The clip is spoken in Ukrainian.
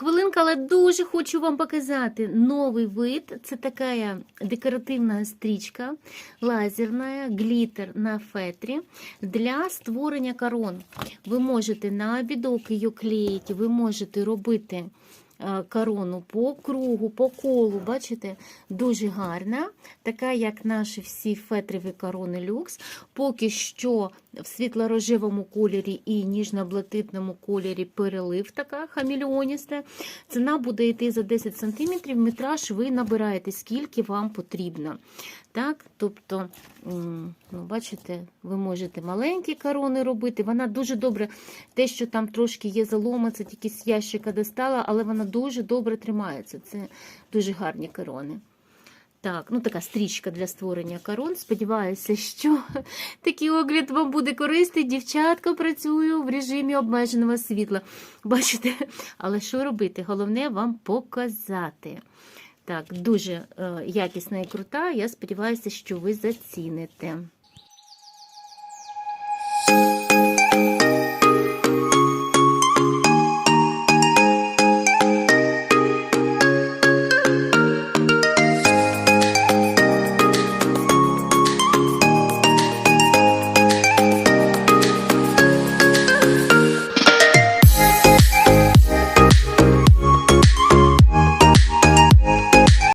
Хвилинка, але дуже хочу вам показати новий вид. Це така декоративна стрічка лазерна, глітер на фетрі для створення корон. Ви можете на обідок її клеїти, ви можете робити е, корону по кругу, по колу. Бачите, дуже гарна, така як наші всі фетрові корони люкс. Поки що в світло-рожевому кольорі і ніжно-блакитному кольорі перелив така хамільоніста. Ціна буде йти за 10 см, метраж ви набираєте, скільки вам потрібно. Так, тобто, ну, бачите, ви можете маленькі корони робити. Вона дуже добре, те, що там трошки є залома, це тільки з ящика достала, але вона дуже добре тримається. Це дуже гарні корони. Так, ну така стрічка для створення корон. Сподіваюся, що такий огляд вам буде корисний. Дівчатка працюю в режимі обмеженого світла. Бачите, але що робити? Головне вам показати. Так, дуже е, якісна і крута. Я сподіваюся, що ви заціните.